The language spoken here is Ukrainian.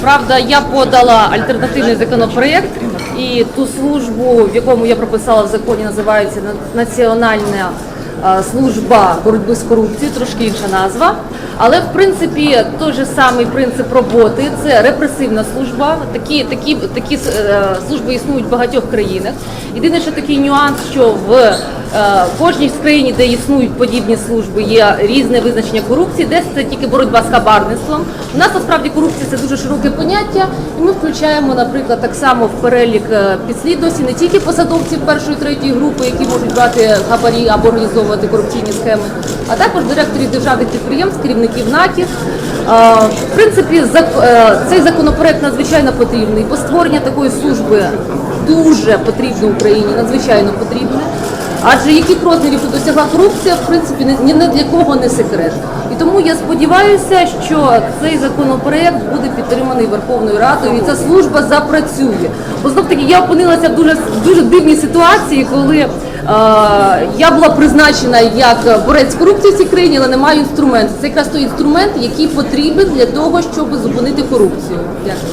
Правда, я подала альтернативний законопроєкт, і ту службу, в якому я прописала в законі, називається Національна служба боротьби з корупцією, трошки інша назва. Але в принципі той же самий принцип роботи це репресивна служба. Такі, такі, такі е, служби існують в багатьох країнах. Єдине, що такий нюанс, що в е, кожній з країн, де існують подібні служби, є різне визначення корупції, десь це тільки боротьба з хабарництвом. У нас насправді корупція це дуже широке поняття, і ми включаємо, наприклад, так само в перелік е, підслідності не тільки посадовців першої третьої групи, які можуть брати хабарі або організовувати корупційні схеми, а також директорів державних підприємств, керівників НАКів. Е, В принципі, цей законопроект надзвичайно потрібний, бо створення такої служби дуже потрібно Україні, надзвичайно потрібне. Адже яких розмірів досягла корупція, в принципі, ні- для кого не секрет. І тому я сподіваюся, що цей законопроект буде підтриманий Верховною Радою і ця служба запрацює. Бо знов таки я опинилася в дуже дуже дивній ситуації, коли е, я була призначена як борець з корупцією в цій країні, але не маю інструменту. Це якраз той інструмент, який потрібен для того, щоб зупинити корупцію. Дякую.